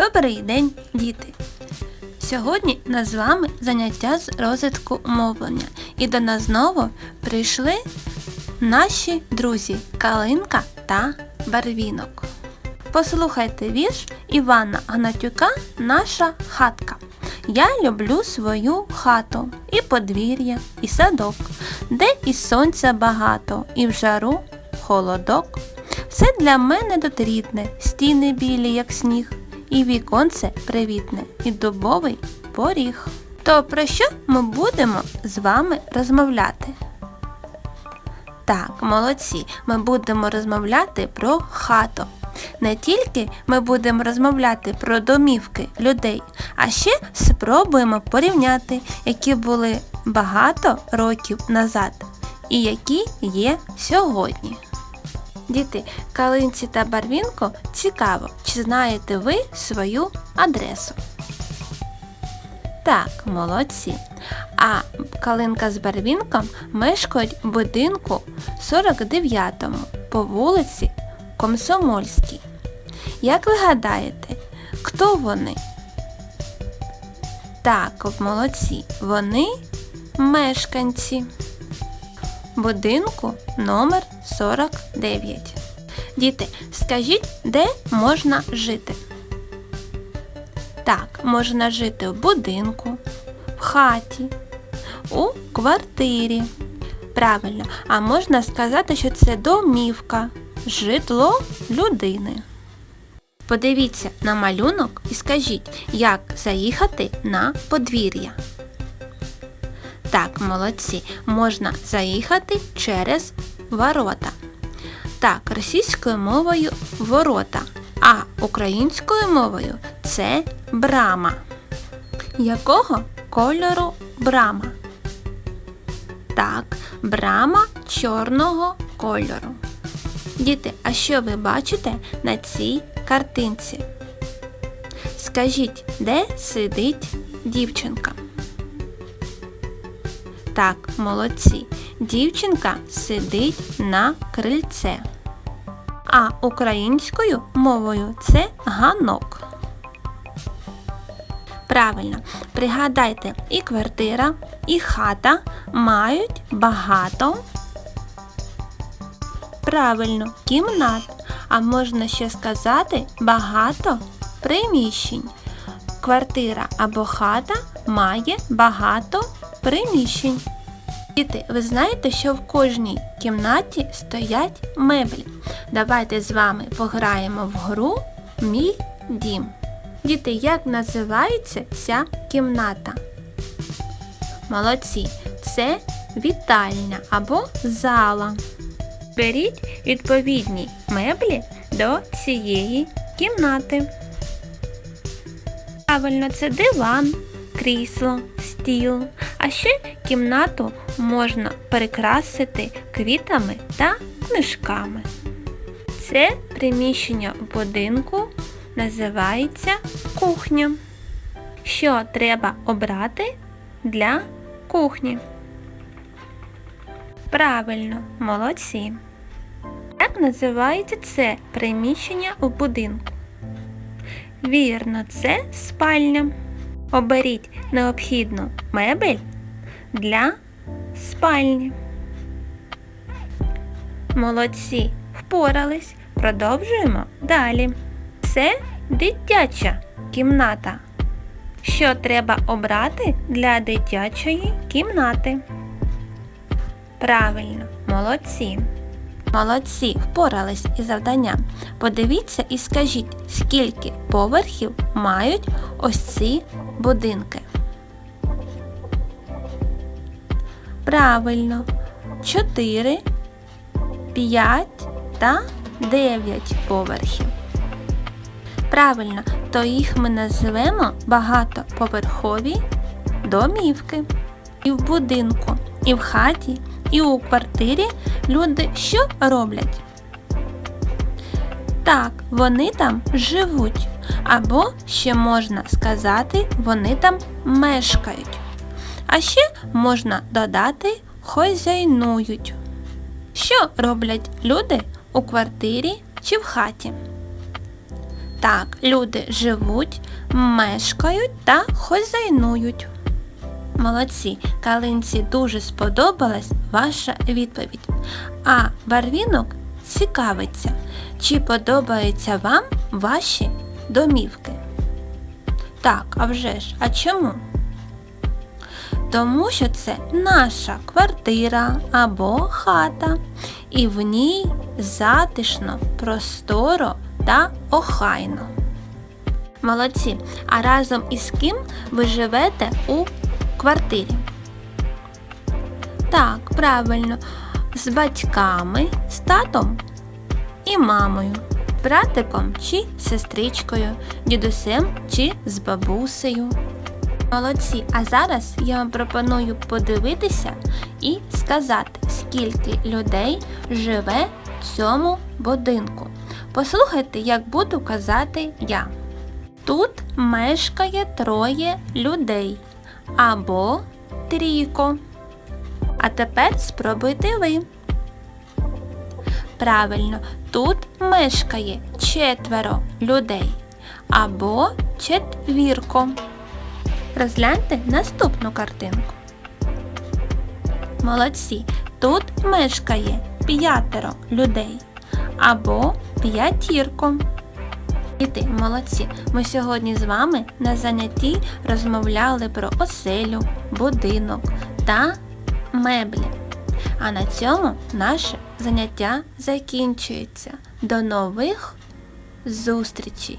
Добрий день, діти! Сьогодні нас з вами заняття з розвитку мовлення. І до нас знову прийшли наші друзі Калинка та Барвінок. Послухайте вірш Івана Гнатюка Наша хатка. Я люблю свою хату, і подвір'я, і садок, де і сонця багато, і в жару холодок. Все для мене дотрідне, стіни білі, як сніг, і віконце привітне, і дубовий поріг. То про що ми будемо з вами розмовляти? Так, молодці, ми будемо розмовляти про хату. Не тільки ми будемо розмовляти про домівки людей, а ще спробуємо порівняти, які були багато років назад і які є сьогодні. Діти, Калинці та Барвінко цікаво, чи знаєте ви свою адресу? Так, молодці. А Калинка з Барвінком мешкають в будинку 49-му по вулиці Комсомольській. Як ви гадаєте, хто вони? Так, молодці, вони мешканці будинку номер 49. Діти, скажіть, де можна жити? Так, можна жити в будинку, в хаті, у квартирі. Правильно, а можна сказати, що це домівка, житло людини. Подивіться на малюнок і скажіть, як заїхати на подвір'я. Так, молодці, можна заїхати через ворота. Так, російською мовою ворота, а українською мовою це брама. Якого кольору брама? Так, брама чорного кольору. Діти, а що ви бачите на цій картинці? Скажіть, де сидить дівчинка? Так, молодці. Дівчинка сидить на крильце. А українською мовою це ганок. Правильно, пригадайте, і квартира, і хата мають багато. Правильно, кімнат. А можна ще сказати багато приміщень. Квартира або хата має багато приміщень. Діти, ви знаєте, що в кожній кімнаті стоять меблі. Давайте з вами пограємо в гру Мій дім. Діти, як називається ця кімната? Молодці, це вітальня або зала. Беріть відповідні меблі до цієї кімнати. Правильно, це диван, крісло, стіл. А ще кімнату можна перекрасити квітами та книжками. Це приміщення будинку називається кухня. Що треба обрати для кухні? Правильно, молодці. Як називається це приміщення у будинку? Вірно, це спальня. Оберіть необхідну мебель для спальні. Молодці, впорались. Продовжуємо далі. Це дитяча кімната. Що треба обрати для дитячої кімнати? Правильно, молодці. Молодці, впорались із завданням. Подивіться і скажіть, скільки поверхів мають ось ці будинки. Правильно, 4, 5 та 9 поверхів. Правильно, то їх ми назвемо багатоповерхові домівки. І в будинку, і в хаті, і у квартирі люди що роблять? Так, вони там живуть. Або ще можна сказати, вони там мешкають. А ще можна додати хозяйнують. Що роблять люди у квартирі чи в хаті? Так, люди живуть, мешкають та хозяйнують. Молодці, Калинці дуже сподобалась ваша відповідь. А Барвінок цікавиться, чи подобаються вам ваші домівки? Так, а вже ж, а чому? Тому що це наша квартира або хата, і в ній затишно, просторо та охайно. Молодці, а разом із ким ви живете у квартирі? Так, правильно, з батьками, з татом і мамою, братиком чи сестричкою, дідусем чи з бабусею. Молодці, а зараз я вам пропоную подивитися і сказати, скільки людей живе в цьому будинку. Послухайте, як буду казати я. Тут мешкає троє людей або трійко. А тепер спробуйте ви. Правильно, тут мешкає четверо людей або четвірко. Розгляньте наступну картинку. Молодці. Тут мешкає п'ятеро людей або п'ятірко. Діти, молодці. Ми сьогодні з вами на занятті розмовляли про оселю, будинок та меблі. А на цьому наше заняття закінчується. До нових зустрічей!